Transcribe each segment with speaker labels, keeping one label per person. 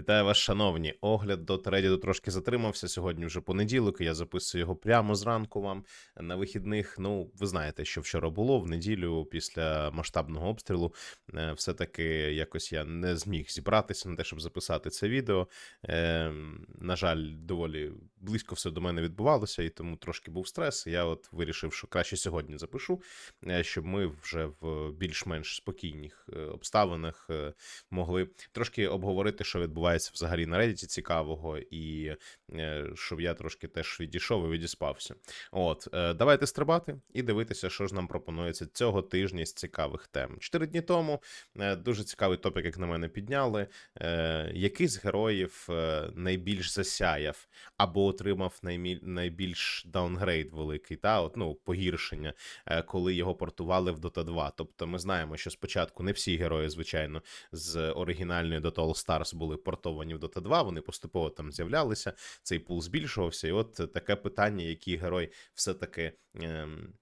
Speaker 1: Вітаю вас, шановні. Огляд до Reddit трошки затримався. Сьогодні вже понеділок. Я записую його прямо зранку вам на вихідних. Ну, ви знаєте, що вчора було в неділю після масштабного обстрілу. е, Все-таки якось я не зміг зібратися на те, щоб записати це відео. Е, На жаль, доволі близько все до мене відбувалося, і тому трошки був стрес. Я от вирішив, що краще сьогодні запишу, е, щоб ми вже в більш-менш спокійних е, обставинах могли трошки обговорити, що відбувається взагалі на Reddit цікавого, і е, щоб я трошки теж відійшов і відіспався. От, е, давайте стрибати і дивитися, що ж нам пропонується цього тижня з цікавих тем. Чотири дні тому е, дуже цікавий топік, як на мене, підняли. Який з героїв найбільш засяяв або отримав найбільш даунгрейд великий, та от, ну, погіршення, коли його портували в Dota 2. Тобто ми знаємо, що спочатку не всі герої, звичайно, з оригінальної Dota All Stars були портовані в Dota 2, вони поступово там з'являлися, цей пул збільшувався, і от таке питання, який герой все-таки. Ем...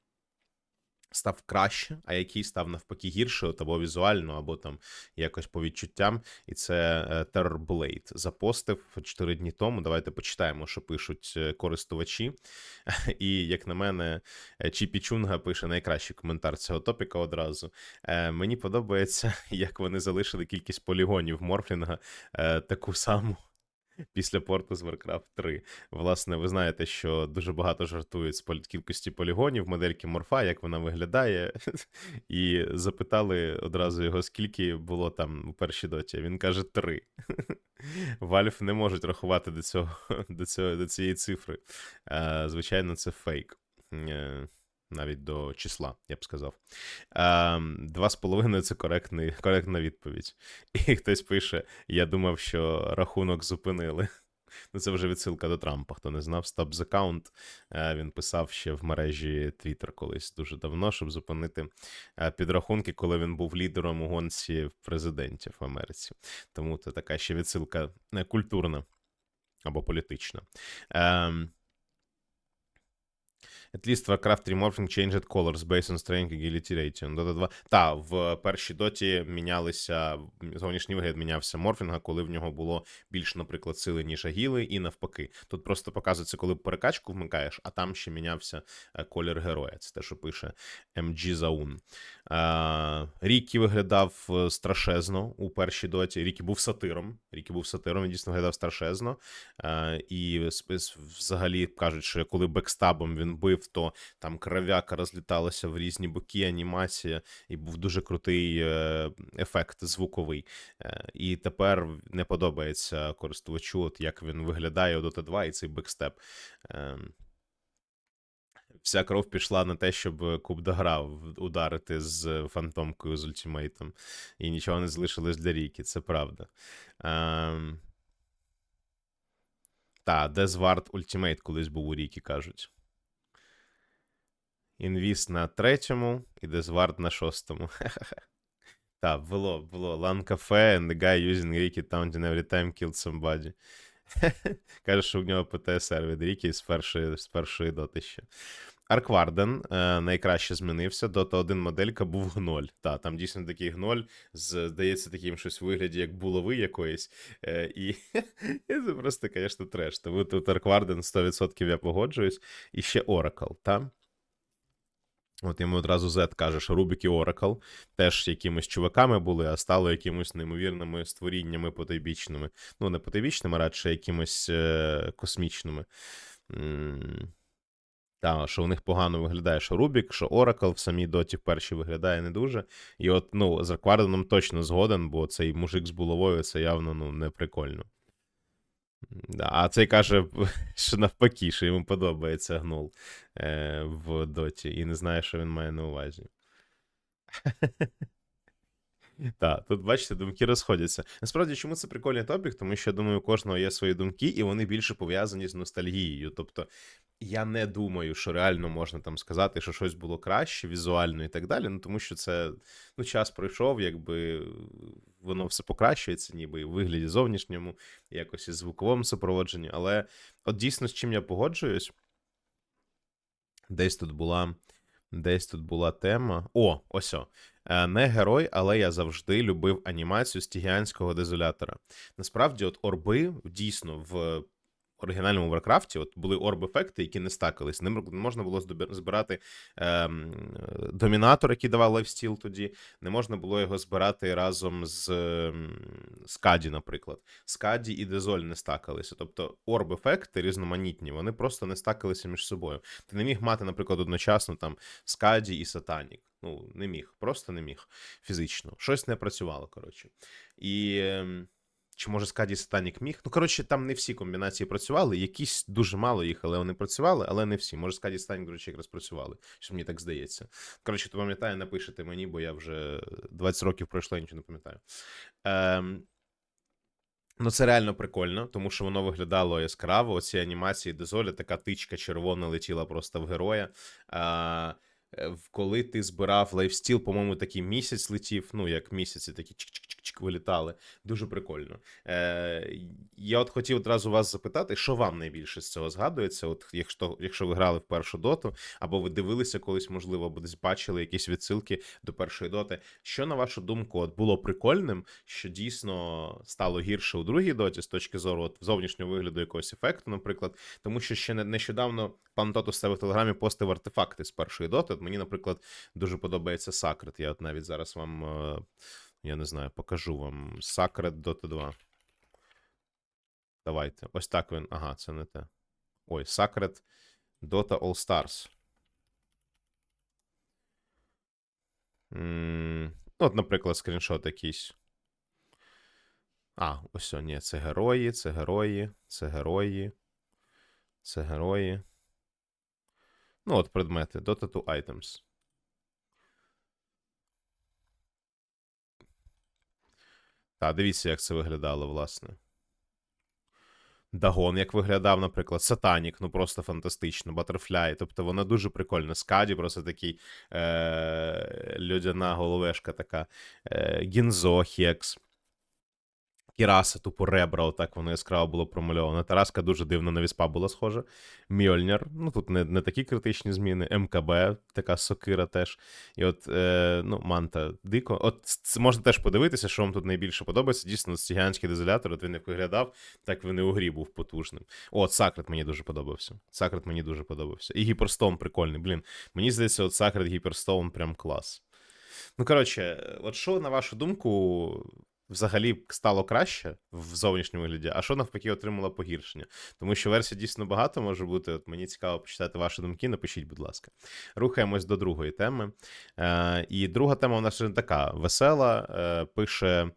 Speaker 1: Став краще, а який став навпаки гірше, або візуально, або там якось по відчуттям. І це е, Terror Blade запостив 4 дні тому. Давайте почитаємо, що пишуть е, користувачі. І як на мене, е, Чіпі Чунга пише найкращий коментар цього топіка одразу. Мені подобається, як вони залишили кількість полігонів Морфлінга таку саму. Після порту з Warcraft 3. Власне, ви знаєте, що дуже багато жартують з кількості полігонів, модельки морфа, як вона виглядає. І запитали одразу його, скільки було там у першій доті. Він каже три. Valve не можуть рахувати до цього, до цього, до цієї цифри. Е, Звичайно, це фейк. Навіть до числа, я б сказав. Ем, Два з половиною це коректний, коректна відповідь. І хтось пише: я думав, що рахунок зупинили. Ну, це вже відсилка до Трампа. Хто не знав, the Count. Е, Він писав ще в мережі Twitter колись дуже давно, щоб зупинити е, підрахунки, коли він був лідером у гонці президентів в Америці. Тому це така ще відсилка е, культурна або політична. Ем, At least Warcraft 3 Morphing changed colors based on strength agility rating. Dota 2. Та, в першій доті мінялися, зовнішній вигляд мінявся морфінга, коли в нього було більше, наприклад, сили, ніж агіли, і навпаки. Тут просто показується, коли перекачку вмикаєш, а там ще мінявся е, колір героя. Це те, що пише MG Zaun. Е, Рікі виглядав е, страшезно у першій доті. Рікі був сатиром. Рікі був сатиром, він дійсно виглядав страшезно. І взагалі кажуть, що коли бекстабом він бив, то там кровяка розліталася в різні боки, анімація, і був дуже крутий ефект звуковий. Е, І тепер не подобається користувачу, от як він виглядає у Dota 2 і цей бекстеп. Е, Вся кров пішла на те, щоб Куб дограв ударити з фантомкою з ультимейтом, і нічого не залишилось для Ріки, це правда. Ем... Та, Дезвард Ультимейт колись був у Рікі, кажуть. Інвіс на третьому і Дезвард на шостому. Так, було, було. Лан кафе and the guy using Ricky Taunting every time killed somebody. Каже, що в нього ПТСР від Рікі з першої, з першої доти ще. Аркварден е, найкраще змінився. Дота 1 моделька був гноль. Та, там дійсно такий гноль, з, здається, таким щось в вигляді, як булави якоїсь. Е, і і це просто, звісно, треш. Тому тут Аркварден 100% я погоджуюсь. І ще Oracle, та? От йому одразу Z каже, що Рубік і Oracle теж якимись чуваками були, а стали якимось неймовірними створіннями потойбічними. Ну, не потойбічними, а радше якимось е- космічними. Та, що у них погано виглядає, що Рубік, що Oracle в самій доті в першій виглядає не дуже. І от, ну, з Аркварденом точно згоден, бо цей мужик з булавою це явно ну, не прикольно. Да, а цей каже, що навпаки, що йому подобається гнул е, в доті, і не знає, що він має на увазі. Так, тут бачите, думки розходяться. Насправді, чому це прикольний топік? Тому що я думаю, у кожного є свої думки, і вони більше пов'язані з ностальгією. Тобто, я не думаю, що реально можна там сказати, що щось було краще візуально і так далі. Ну тому що це ну, час пройшов, якби воно все покращується, ніби і в вигляді зовнішньому, якось і звуковому супроводженні. Але от дійсно з чим я погоджуюсь, десь тут була. Десь тут була тема. О, ось о. Е, Не герой, але я завжди любив анімацію стігіанського дезолятора. Насправді, от орби дійсно в оригінальному Варкрафті от були орб-ефекти, які не стакались. Не можна було збирати е, домінатор, який давав лайфстіл тоді. Не можна було його збирати разом з ем, Скаді, наприклад. Скаді і Дезоль не стакалися. Тобто орб-ефекти різноманітні, вони просто не стакалися між собою. Ти не міг мати, наприклад, одночасно там Скаді і Сатанік. Ну, не міг, просто не міг фізично. Щось не працювало, коротше. І. ем, чи може Скаді Сатанік міг? Ну, коротше, там не всі комбінації працювали, якісь дуже мало їх, але вони працювали, але не всі. Може, Скаді Сатанік, до речі, якраз працювали. Що мені так здається. Коротше, хто пам'ятає, напишете мені, бо я вже 20 років пройшло, я нічого не пам'ятаю. Ем, Ну, це реально прикольно, тому що воно виглядало яскраво. Оці анімації Дезоля, така тичка червона летіла просто в героя. А, е, коли ти збирав лайфстіл, по-моєму, такий місяць летів, ну, як місяці, такі чик-чик-чик вилітали. Дуже прикольно. Е, я от хотів одразу вас запитати, що вам найбільше з цього згадується? От якщо, якщо ви грали в першу доту, або ви дивилися колись, можливо, або десь бачили якісь відсилки до першої доти. Що, на вашу думку, от було прикольним, що дійсно стало гірше у другій доті з точки зору от, зовнішнього вигляду якогось ефекту, наприклад, тому що ще не- нещодавно пан Тото себе в телеграмі постив артефакти з першої доти. От мені, наприклад, дуже подобається Сакрет. Я от навіть зараз вам, е, я не знаю, покажу вам Сакрет Dota 2. Давайте. Ось так він. Ага, це не те. Ой, Sacred Dota All Stars. Ну, От, наприклад, скріншот якийсь. А, ось о, ні, це герої, це герої, це герої. Це герої. Ну, от предмети. Dota 2 items. Так, дивіться, як це виглядало, власне. Дагон, як виглядав, наприклад, Сатанік, ну просто фантастично, Батерфляй. Тобто воно дуже прикольна. Скаді, просто такий е- людяна головешка така. Е- Гінзо. Кіраса, тупо ребра, отак воно яскраво було промальовано. Тараска дуже дивно на віспа була схожа. Мьольнір, ну тут не, не такі критичні зміни. МКБ, така сокира теж. І от, е, ну, манта дико. От це можна теж подивитися, що вам тут найбільше подобається. Дійсно, стігіанський дезолятор, от він як виглядав, так він і у грі був потужним. От Сакрет мені дуже подобався. Сакрет мені дуже подобався. І Гіперстоун прикольний. Блін, мені здається, от Сакрет Гіперстоун прям клас. Ну, коротше, от що, на вашу думку, взагалі стало краще в зовнішньому вигляді, а що навпаки отримало погіршення? Тому що версій дійсно багато може бути. От мені цікаво почитати ваші думки. Напишіть, будь ласка. Рухаємось до другої теми. Е, і друга тема у нас така весела. Е, пише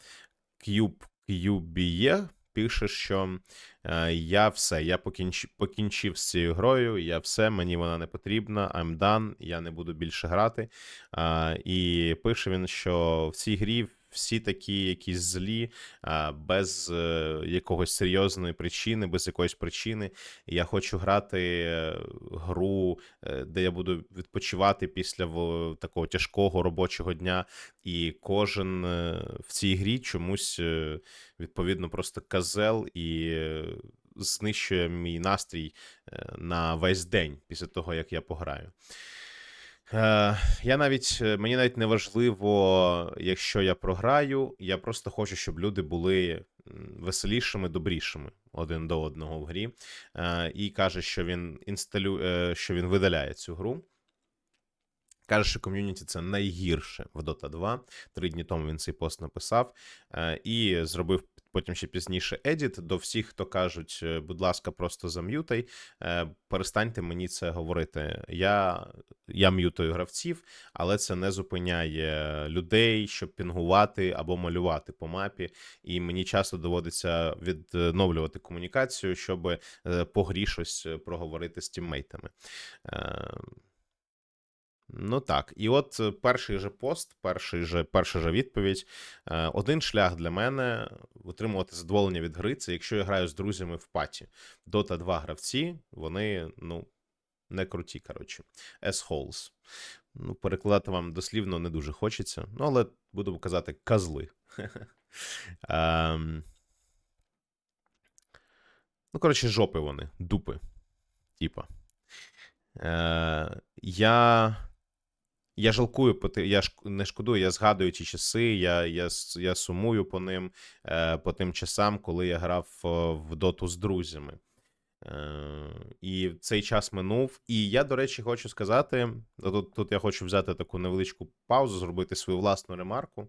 Speaker 1: Cube QBE, пише, що е, я все, я покінч... покінчив з цією грою, я все, мені вона не потрібна, I'm done, я не буду більше грати. Е, і пише він, що в цій грі всі такі якісь злі, без е, якогось серйозної причини, без якоїсь причини. Я хочу грати е, гру, е, де я буду відпочивати після такого тяжкого робочого дня. І кожен в цій грі чомусь відповідно просто казел і знищує мій настрій на весь день після того, як я пограю. Е, я навіть е, мені навіть не важливо, якщо я програю. Я просто хочу, щоб люди були веселішими, добрішими один до одного в грі. Е, і каже, що він інсталю... е, що він видаляє цю гру. Каже, що ком'юніті це найгірше в Dota 2. Три дні тому він цей пост написав і зробив потім ще пізніше едіт до всіх, хто кажуть, е, будь ласка, просто зам'ютай. е, Перестаньте мені це говорити. Я, я м'ютою гравців, але це не зупиняє людей, щоб пінгувати або малювати по мапі. І мені часто доводиться відновлювати комунікацію, щоб е, по грі щось проговорити з тіммейтами. Ну так, і от е, перший же пост, перший же, перша же відповідь. Е, Один шлях для мене отримувати задоволення від гри це якщо я граю з друзями в паті. Dota 2 гравці, вони, ну, не круті, коротше. S-holes. Ну, перекладати вам дослівно не дуже хочеться, ну, але буду казати козли. Ем, Ну, коротше, жопи вони, дупи. Типа. Е, Я. Я жалкую, я ж не шкодую, я згадую ті часи, я, я, я сумую по ним, е, по тим часам, коли я грав е, в доту з друзями. Е, і цей час минув. І я, до речі, хочу сказати: тут, тут я хочу взяти таку невеличку паузу, зробити свою власну ремарку.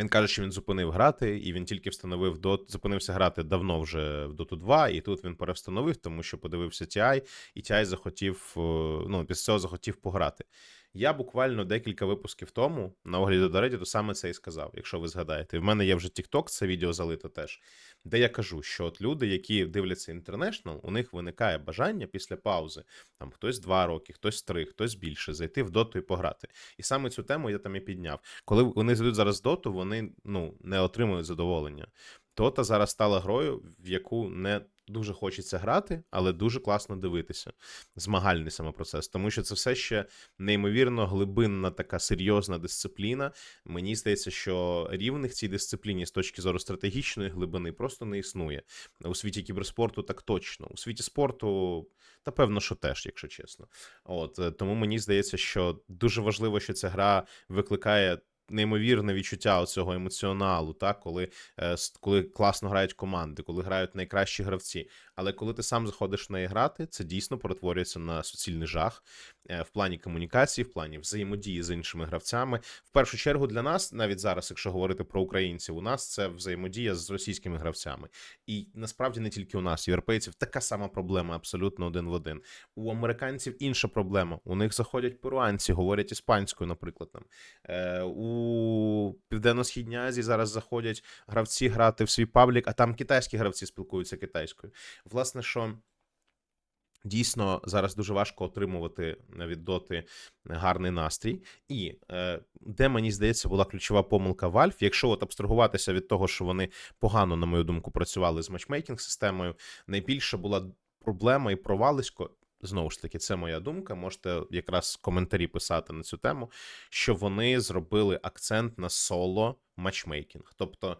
Speaker 1: Він каже, що він зупинив грати, і він тільки встановив дот, зупинився грати давно вже в Dota 2, і тут він перевстановив, тому що подивився TI, і TI захотів, е, ну, після цього захотів пограти. Я буквально декілька випусків тому на огляді до Reddit саме це і сказав, якщо ви згадаєте. В мене є вже TikTok, це відео залито теж, де я кажу, що от люди, які дивляться International, у них виникає бажання після паузи, там хтось два роки, хтось три, хтось більше, зайти в доту і пограти. І саме цю тему я там і підняв. Коли вони зайдуть зараз доту, вони ну, не отримують задоволення. Дота зараз стала грою, в яку не дуже хочеться грати, але дуже класно дивитися. Змагальний саме процес, тому що це все ще неймовірно глибинна така серйозна дисципліна. Мені здається, що рівних цій дисципліні з точки зору стратегічної глибини просто не існує. У світі кіберспорту так точно. У світі спорту, та певно, що теж, якщо чесно. От е, тому мені здається, що дуже важливо, що ця гра викликає. Неймовірне відчуття цього емоціоналу, так, коли, е, коли класно грають команди, коли грають найкращі гравці. Але коли ти сам заходиш в неї грати, це дійсно перетворюється на суцільний жах в плані комунікації, в плані взаємодії з іншими гравцями. В першу чергу для нас, навіть зараз, якщо говорити про українців, у нас це взаємодія з російськими гравцями. І насправді не тільки у нас, європейців, така сама проблема, абсолютно один в один. У американців інша проблема. У них заходять перуанці, говорять іспанською, наприклад. Там. Е, у Південно-Східній Азії зараз заходять гравці грати в свій паблік, а там китайські гравці спілкуються китайською. Власне, що. Дійсно, зараз дуже важко отримувати від доти гарний настрій. І е, де мені здається була ключова помилка Valve, якщо от абстрагуватися від того, що вони погано, на мою думку, працювали з матчмейкінг системою, найбільша була проблема і провалисько. Знову ж таки, це моя думка. Можете якраз коментарі писати на цю тему, що вони зробили акцент на соло матчмейкінг. Тобто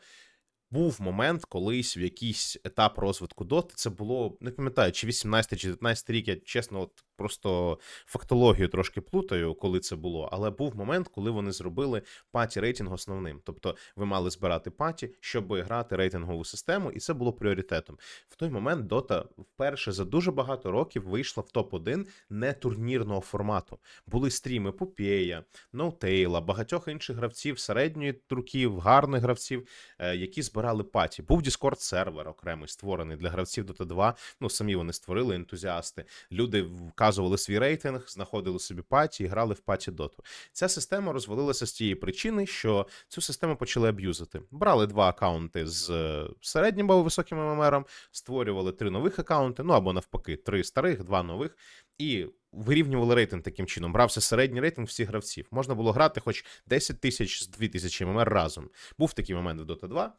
Speaker 1: був момент колись в якийсь етап розвитку доти. Це було не пам'ятаю, чи 18 чи 19 рік. Я чесно, от просто фактологію трошки плутаю, коли це було. Але був момент, коли вони зробили паті рейтинг основним. Тобто ви мали збирати паті, щоб грати рейтингову систему, і це було пріоритетом. В той момент Дота вперше за дуже багато років вийшла в топ 1 не турнірного формату. Були стріми Попея, Ноутейла, багатьох інших гравців середньої руків, гарних гравців, е, які збирали паті. Був Discord сервер окремий створений для гравців Dota 2. Ну самі вони створили ентузіасти. Люди вказували свій рейтинг, знаходили собі паті і грали в паті доту. Ця система розвалилася з тієї причини, що цю систему почали аб'юзити. Брали два акаунти з е, середнім або високим ММРом, створювали три нових акаунти, ну або навпаки, три старих, два нових. І вирівнювали рейтинг таким чином. Брався середній рейтинг всіх гравців. Можна було грати хоч 10 тисяч з 2 тисячі ММР разом. Був такий момент в Dota 2.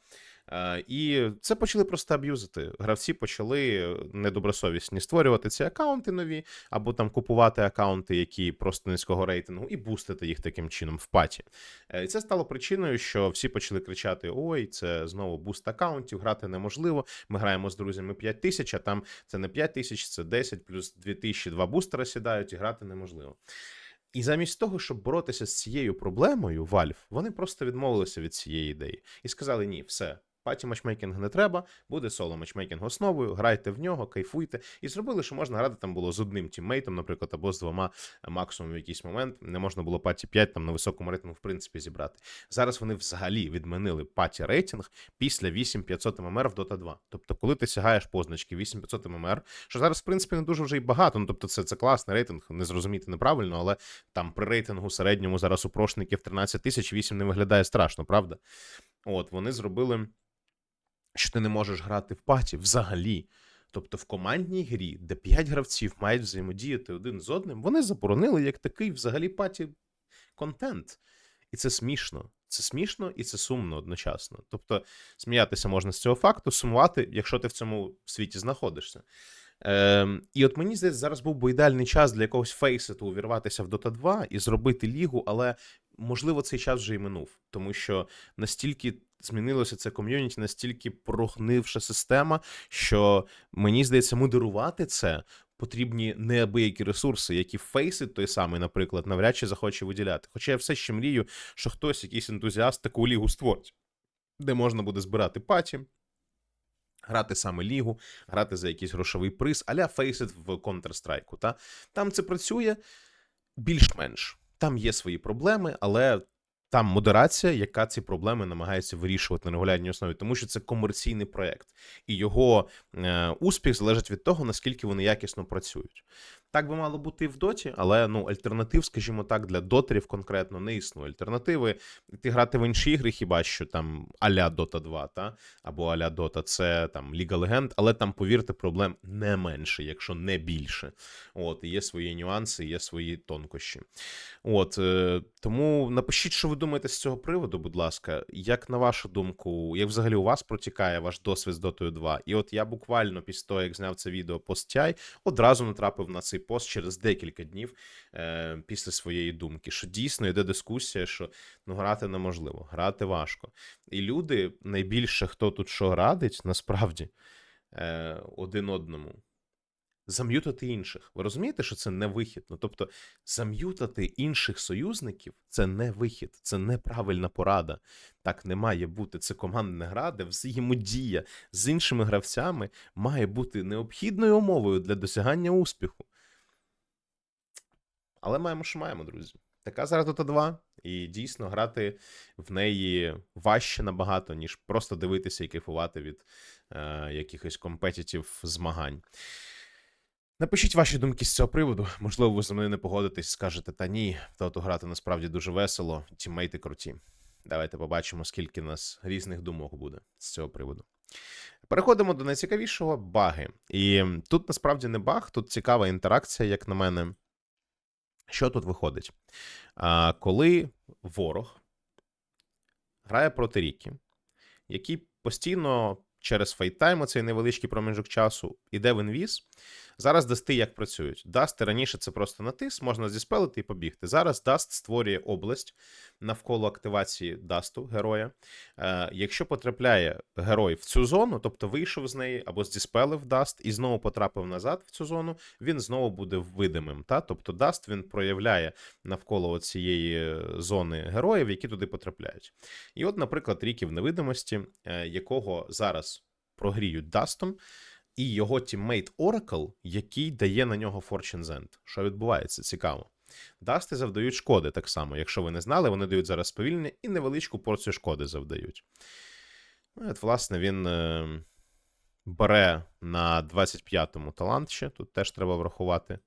Speaker 1: Е, І це почали просто аб'юзити. Гравці почали недобросовісні створювати ці акаунти нові, або там купувати акаунти, які просто низького рейтингу, і бустити їх таким чином в паті. Е, І це стало причиною, що всі почали кричати: Ой, це знову буст акаунтів, грати неможливо. Ми граємо з друзями 5 тисяч, а там це не 5 тисяч, це 10 плюс 2 тисячі, два бустера сідають і грати неможливо. І замість того, щоб боротися з цією проблемою, Valve, вони просто відмовилися від цієї ідеї і сказали: ні, все. Паті матчмейкінг не треба, буде соло матчмейкінг основою, грайте в нього, кайфуйте. І зробили, що можна грати там було з одним тіммейтом, наприклад, або з двома е, максимум в якийсь момент. Не можна було паті 5 там на високому рейтингу, в принципі, зібрати. Зараз вони взагалі відмінили паті рейтинг після 8500 ММР в Dota 2. Тобто, коли ти сягаєш позначки 8500 ММР, що зараз, в принципі, не дуже вже й багато. Ну тобто, це, це класний рейтинг, не зрозуміти неправильно, але там при рейтингу середньому зараз у прошників 13 тисяч 8 не виглядає страшно, правда? От вони зробили що ти не можеш грати в паті взагалі. Тобто в командній грі, де 5 гравців мають взаємодіяти один з одним, вони заборонили як такий взагалі паті контент. І це смішно. Це смішно і це сумно одночасно. Тобто, сміятися можна з цього факту, сумувати, якщо ти в цьому світі знаходишся. Ем, і от мені здається, зараз був би ідеальний час для якогось фейсету увірватися в Dota 2 і зробити лігу, але можливо цей час вже й минув, тому що настільки змінилося це ком'юніті, настільки прогнивша система, що мені здається, модерувати це потрібні неабиякі ресурси, які фейсит той самий, наприклад, навряд чи захоче виділяти. Хоча я все ще мрію, що хтось, якийсь ентузіаст, таку лігу створить, де можна буде збирати паті. Грати саме лігу, грати за якийсь грошовий приз, аля Faceit в Counter-Strike. Та? Там це працює більш-менш. Там є свої проблеми, але там модерація, яка ці проблеми намагається вирішувати на регулярній основі, тому що це комерційний проект, і його е, успіх залежить від того, наскільки вони якісно працюють. Так би мало бути і в доті, але ну альтернатив, скажімо так, для дотерів конкретно не існує. Альтернативи ти грати в інші ігри, хіба що там аля Dota 2, та або аля Dota, це там Ліга Легенд, але там, повірте, проблем не менше, якщо не більше. От є свої нюанси, є свої тонкощі. От е, тому напишіть, що ви думаєте з цього приводу, будь ласка. Як на вашу думку, як взагалі у вас протікає ваш досвід з Dota 2? І от я буквально після того, як зняв це відео пост-TI, одразу натрапив на цей пост через декілька днів е, після своєї думки, що дійсно йде дискусія, що ну грати неможливо, грати важко. І люди найбільше хто тут що радить, насправді е, один одному. Зам'ютати інших. Ви розумієте, що це не вихід? Ну тобто, зам'ютати інших союзників це не вихід, це неправильна порада. Так не має бути. Це командна гра, де взаємодія з іншими гравцями має бути необхідною умовою для досягання успіху. Але маємо, що маємо, друзі. Така зараз Dota 2, і дійсно грати в неї важче набагато, ніж просто дивитися і кайфувати від е, якихось компетітів змагань. Напишіть ваші думки з цього приводу. Можливо, ви зі мною не погодитесь, скажете, та ні, Dota грати насправді дуже весело, тіммейти круті. Давайте побачимо, скільки нас різних думок буде з цього приводу. Переходимо до найцікавішого баги. І тут насправді не баг, тут цікава інтеракція, як на мене. Що тут виходить? А, Коли ворог грає проти Ріки, який постійно через фейттайм, оцей невеличкий проміжок часу, іде в інвіз. Зараз дасти як працюють. Дасти раніше це просто натис, можна зіспелити і побігти. Зараз Даст створює область навколо активації Дасту героя. Е, Якщо потрапляє герой в цю зону, тобто вийшов з неї або здіспелив Даст і знову потрапив назад в цю зону, він знову буде видимим. Та? Тобто Даст він проявляє навколо цієї зони героїв, які туди потрапляють. І от, наприклад, Рікі в невидимості, е, якого зараз прогріють Дастом і його тіммейт Oracle, який дає на нього Fortune End. Що відбувається? Цікаво. Дасти завдають шкоди так само. Якщо ви не знали, вони дають зараз сповільнення і невеличку порцію шкоди завдають. Ну, от, Власне, він е, бере на 25-му талант ще, тут теж треба врахувати.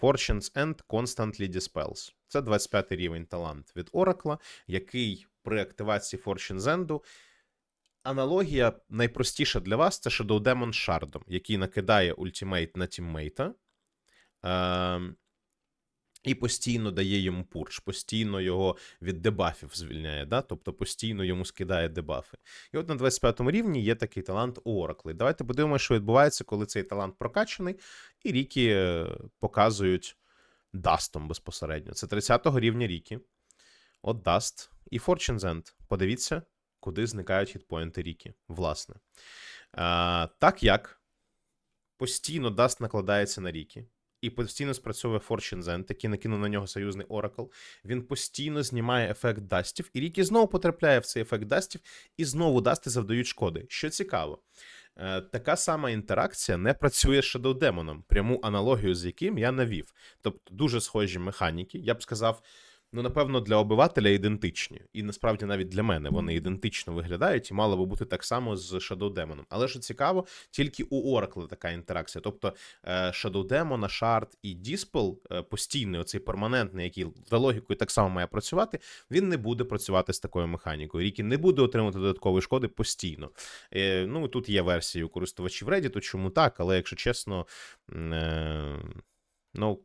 Speaker 1: Fortunes End Constantly Dispels. Це 25 й рівень талант від Oracle, який при активації Fortunes End аналогія найпростіша для вас це Shadow Demon Шардом, який накидає ультимейт на тіммейта. Е, і постійно дає йому пурч, постійно його від дебафів звільняє, да? тобто постійно йому скидає дебафи. І от на 25 му рівні є такий талант Оракли. Давайте подивимося, що відбувається, коли цей талант прокачаний, і ріки е, показують дастом безпосередньо. Це 30-го рівня ріки. От Даст і Fortune's End. Подивіться, куди зникають хітпоінти Рікі, власне. А, Так як постійно Даст накладається на Рікі, і постійно спрацьовує Fortune Zen, який накинув на нього союзний Oracle, він постійно знімає ефект Дастів, і Рікі знову потрапляє в цей ефект Дастів, і знову Дасти завдають шкоди. Що цікаво, е, така сама інтеракція не працює з Shadow Demon, пряму аналогію з яким я навів. Тобто дуже схожі механіки, я б сказав ну, напевно, для обивателя ідентичні. І насправді навіть для мене вони ідентично виглядають і мало би бути так само з Shadow Demon. Але що цікаво, тільки у Oracle така інтеракція. Тобто е, Shadow Demon, Shard і Dispel е, постійний, оцей перманентний, який за логікою так само має працювати, він не буде працювати з такою механікою. Рікі не буде отримувати додаткової шкоди постійно. Е, ну, Тут є версії у користувачів Reddit, чому так, але якщо чесно, ну.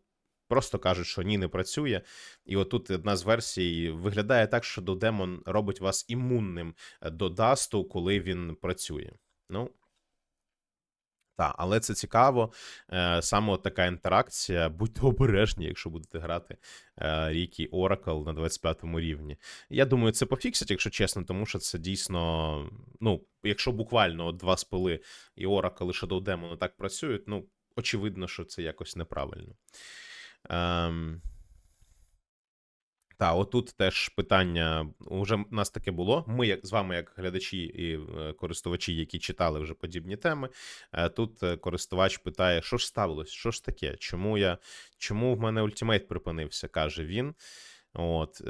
Speaker 1: Просто кажуть, що ні, не працює. І отут одна з версій виглядає так, що додемон робить вас імунним е, до дасту, коли він працює. Ну. Так, але це цікаво. Е, саме от така інтеракція. Будьте обережні, якщо будете грати Рікі Oracle на 25 му рівні. Я думаю, це пофіксять, якщо чесно, тому що це дійсно. Ну, якщо буквально от два спили і Oracle, і Shadow Demon так працюють, ну очевидно, що це якось неправильно. Ем... Та, отут теж питання уже в нас таке було. Ми, як з вами, як глядачі і е, користувачі, які читали вже подібні теми. е, Тут е, користувач питає, що ж ставилось, що ж таке? Чому я чому в мене ультимейт припинився? каже він. От,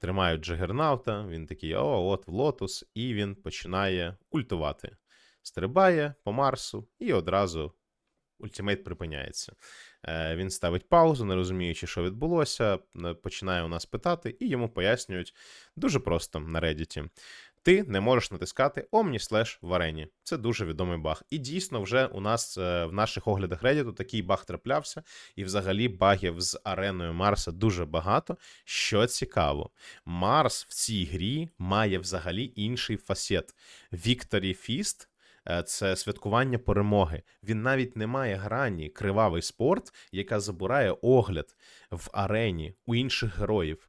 Speaker 1: тримають Джагернаута, він такий, о, от в лотус, і він починає ультувати. Стрибає по Марсу, і одразу ультимейт припиняється. Е, Він ставить паузу, не розуміючи, що відбулося, починає у нас питати, і йому пояснюють дуже просто на Reddit. Ти не можеш натискати Omni в арені. Це дуже відомий баг. І дійсно, вже у нас е, в наших оглядах Reddit такий баг траплявся, і взагалі багів з ареною Марса дуже багато. Що цікаво, Марс в цій грі має взагалі інший фасет. Feast е, це святкування перемоги. Він навіть не має грані кривавий спорт, яка забирає огляд в арені у інших героїв.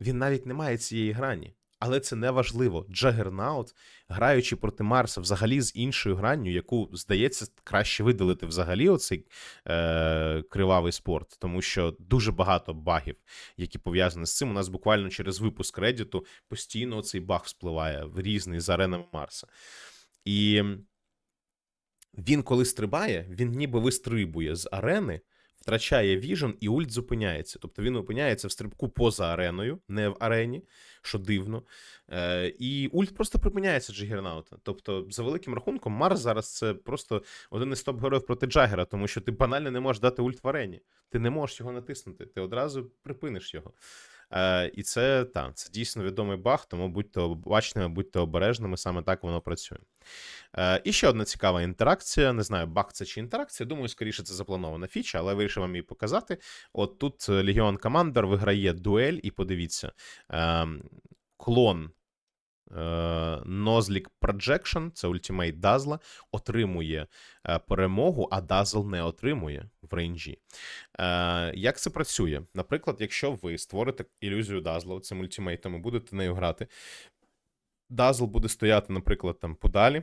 Speaker 1: Він навіть не має цієї грані. Але це не важливо. Джагернаут, граючи проти Марса, взагалі з іншою гранню, яку, здається, краще видалити взагалі оцей е, кривавий спорт, тому що дуже багато багів, які пов'язані з цим. У нас буквально через випуск Reddit постійно цей баг вспливає в різний з аренами Марса. І він, коли стрибає, він ніби вистрибує з арени, втрачає віжен, і ульт зупиняється. Тобто він опиняється в стрибку поза ареною, не в арені, що дивно. Е, І ульт просто припиняється Джигернаута. Тобто, за великим рахунком, Марс зараз це просто один із топ-героїв проти Джагера, тому що ти банально не можеш дати ульт в арені. Ти не можеш його натиснути, ти одразу припиниш його. Е, І це так, це дійсно відомий баг, тому будьте обачними, будьте обережними, саме так воно працює. Е, І ще одна цікава інтеракція. Не знаю, баг це чи інтеракція. Думаю, скоріше це запланована фіча, але вирішив вам її показати. От тут Легіон Командер виграє дуель, і подивіться, е, клон. Нозлік Projection, це ультимейт Дазла, отримує е, перемогу, а Дазл не отримує в рейнджі. Е, Як це працює? Наприклад, якщо ви створите ілюзію Дазла цим ультимейтом і будете нею грати, Дазл буде стояти, наприклад, там подалі.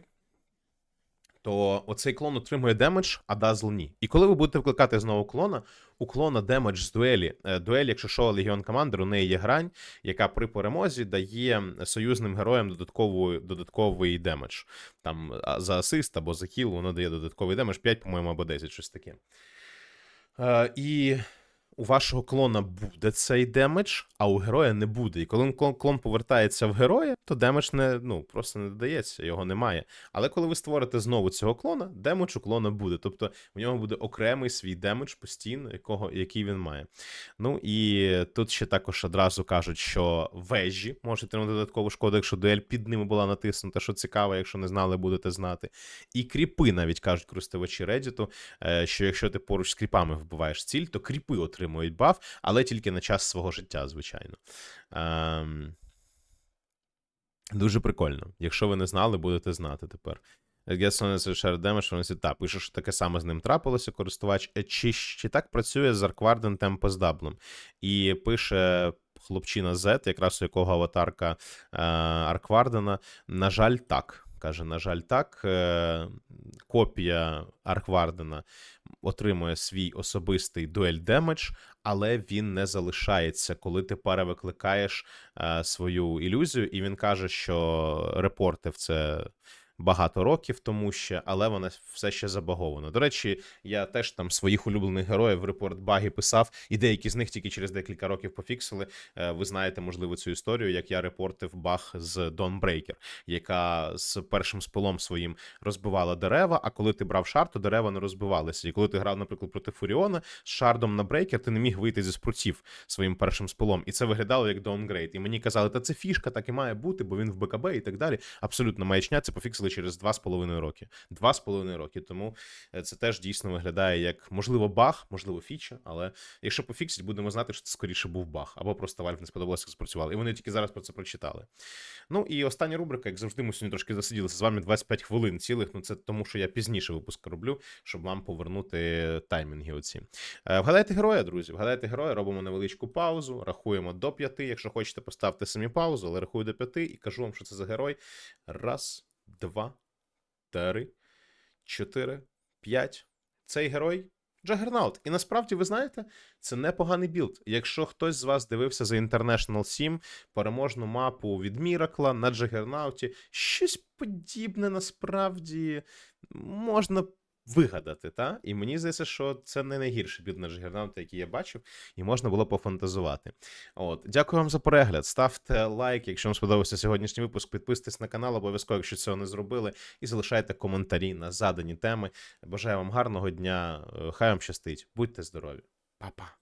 Speaker 1: То оцей клон отримує демедж, а Дазл ні. І коли ви будете викликати знову клона, у клона демедж з дуелі. Е, Дуель, якщо що, Легіон Командер, у неї є грань, яка при перемозі дає союзним героям додаткову, додатковий демедж. Там за асист або за хіл воно дає додатковий демедж, 5, по-моєму, або 10, щось таке. Е, І у вашого клона буде цей демедж, а у героя не буде. І коли клон, повертається в героя, то демедж не, ну, просто не додається, його немає. Але коли ви створите знову цього клона, демедж у клона буде. Тобто в нього буде окремий свій демедж постійно, якого, який він має. Ну і тут ще також одразу кажуть, що вежі можуть отримати додаткову шкоду, якщо дуель під ними була натиснута, що цікаво, якщо не знали, будете знати. І кріпи навіть кажуть користувачі Reddit, е, що якщо ти поруч з кріпами вбиваєш ціль, то кріпи отримують баф, але тільки на час свого життя, звичайно. Ем... Дуже прикольно. Якщо ви не знали, будете знати тепер. Демеш, та пише, що таке саме з ним трапилося, користувач. Е, Чи, чи так працює з Аркварден Темпо з Даблом? І пише хлопчина Z, якраз у якого аватарка е, Арквардена. На жаль, так. Каже, на жаль, так. Е, Копія Архвардена отримує свій особистий дуель демедж, але він не залишається, коли ти перевикликаєш е, свою ілюзію, і він каже, що репортив це. Багато років тому ще, але вона все ще забагована. До речі, я теж там своїх улюблених героїв в репорт баги писав, і деякі з них тільки через декілька років пофіксили. Е, Ви знаєте, можливо, цю історію, як я репортив баг з Dawnbreaker, яка з першим спилом своїм розбивала дерева. А коли ти брав шар, то дерева не розбивалися. І коли ти грав, наприклад, проти Фуріона з шардом на брейкер, ти не міг вийти зі спрутів своїм першим спилом. І це виглядало як даунгрейд. І мені казали, та це фішка, так і має бути, бо він в БКБ і так далі. Абсолютно маячня, це пофіксили через 2,5 роки. 2,5 роки. Тому е, це теж дійсно виглядає як можливо баг, можливо, фіча, але якщо пофіксить, будемо знати, що це скоріше був баг, або просто Valve не сподобалося, як спрацювали. І вони тільки зараз про це прочитали. Ну і остання рубрика, як завжди, ми сьогодні трошки засиділися з вами 25 хвилин цілих. Ну це тому, що я пізніше випуск роблю, щоб вам повернути таймінги. Оці Е, вгадайте героя, друзі. Вгадайте героя, робимо невеличку паузу, рахуємо до п'яти. Якщо хочете, поставте самі паузу, але рахую до п'яти і кажу вам, що це за герой. Раз, два, три, чотири, 5. Цей герой Джагернаут. І насправді, ви знаєте, це непоганий білд. Якщо хтось з вас дивився за International 7 переможну мапу від Міракла на Джагернауті, щось подібне насправді можна вигадати, та? І мені здається, що це не найгірший білд на Джагернауті, який я бачив, і можна було пофантазувати. От, дякую вам за перегляд. Ставте лайк, якщо вам сподобався сьогоднішній випуск. Підписуйтесь на канал, обов'язково, якщо цього не зробили, і залишайте коментарі на задані теми. Бажаю вам гарного дня. е, Хай вам щастить. Будьте здорові. Па-па.